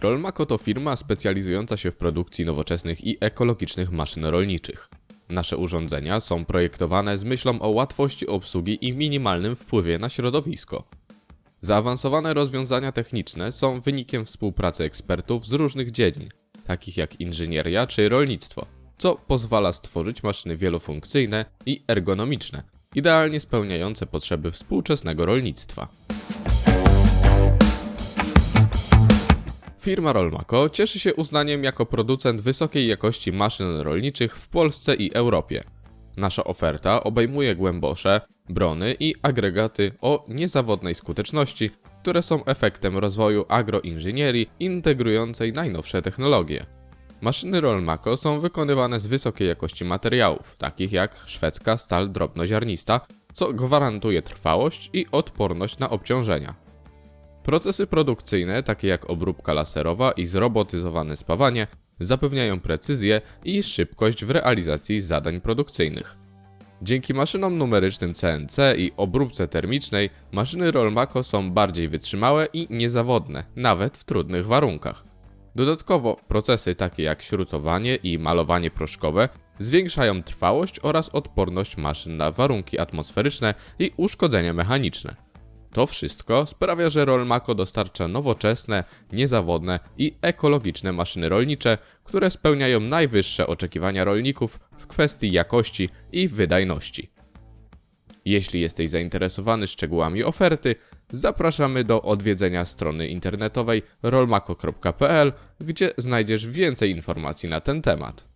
Rolmako to firma specjalizująca się w produkcji nowoczesnych i ekologicznych maszyn rolniczych. Nasze urządzenia są projektowane z myślą o łatwości obsługi i minimalnym wpływie na środowisko. Zaawansowane rozwiązania techniczne są wynikiem współpracy ekspertów z różnych dziedzin, takich jak inżynieria czy rolnictwo, co pozwala stworzyć maszyny wielofunkcyjne i ergonomiczne, idealnie spełniające potrzeby współczesnego rolnictwa. Firma Rolmako cieszy się uznaniem jako producent wysokiej jakości maszyn rolniczych w Polsce i Europie. Nasza oferta obejmuje głębosze, brony i agregaty o niezawodnej skuteczności, które są efektem rozwoju agroinżynierii integrującej najnowsze technologie. Maszyny Rolmako są wykonywane z wysokiej jakości materiałów, takich jak szwedzka stal drobnoziarnista, co gwarantuje trwałość i odporność na obciążenia. Procesy produkcyjne, takie jak obróbka laserowa i zrobotyzowane spawanie, zapewniają precyzję i szybkość w realizacji zadań produkcyjnych. Dzięki maszynom numerycznym CNC i obróbce termicznej, maszyny Rolmako są bardziej wytrzymałe i niezawodne, nawet w trudnych warunkach. Dodatkowo procesy takie jak śrutowanie i malowanie proszkowe zwiększają trwałość oraz odporność maszyn na warunki atmosferyczne i uszkodzenia mechaniczne. To wszystko sprawia, że Rolmako dostarcza nowoczesne, niezawodne i ekologiczne maszyny rolnicze, które spełniają najwyższe oczekiwania rolników w kwestii jakości i wydajności. Jeśli jesteś zainteresowany szczegółami oferty, zapraszamy do odwiedzenia strony internetowej rolmako.pl, gdzie znajdziesz więcej informacji na ten temat.